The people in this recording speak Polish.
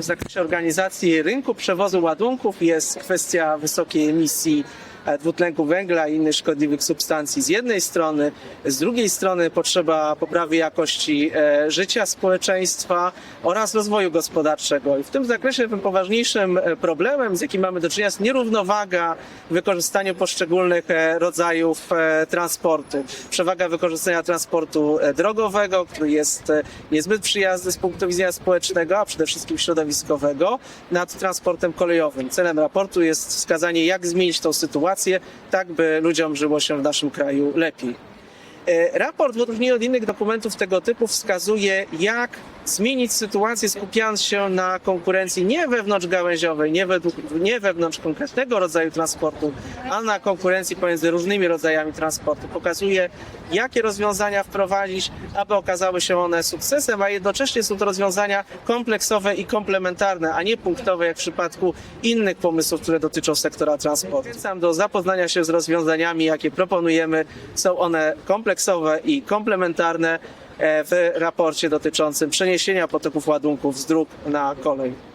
W zakresie organizacji rynku przewozu ładunków jest kwestia wysokiej emisji dwutlenku węgla i innych szkodliwych substancji z jednej strony, z drugiej strony potrzeba poprawy jakości e, życia społeczeństwa oraz rozwoju gospodarczego. I w tym zakresie tym poważniejszym e, problemem, z jakim mamy do czynienia, jest nierównowaga w wykorzystaniu poszczególnych e, rodzajów e, transportu. Przewaga wykorzystania transportu e, drogowego, który jest e, niezbyt przyjazny z punktu widzenia społecznego, a przede wszystkim środowiskowego, nad transportem kolejowym. Celem raportu jest wskazanie, jak zmienić tą sytuację, tak by ludziom żyło się w naszym kraju lepiej. E, Raport w odróżnieniu od innych dokumentów tego typu wskazuje, jak zmienić sytuację, skupiając się na konkurencji nie wewnątrzgałęziowej, nie, według, nie wewnątrz konkretnego rodzaju transportu, a na konkurencji pomiędzy różnymi rodzajami transportu. Pokazuje, jakie rozwiązania wprowadzić, aby okazały się one sukcesem, a jednocześnie są to rozwiązania kompleksowe i komplementarne, a nie punktowe, jak w przypadku innych pomysłów, które dotyczą sektora transportu. Zachęcam do zapoznania się z rozwiązaniami, jakie proponujemy. Są one kompleksowe i komplementarne w raporcie dotyczącym przeniesienia potoków ładunków z dróg na kolej.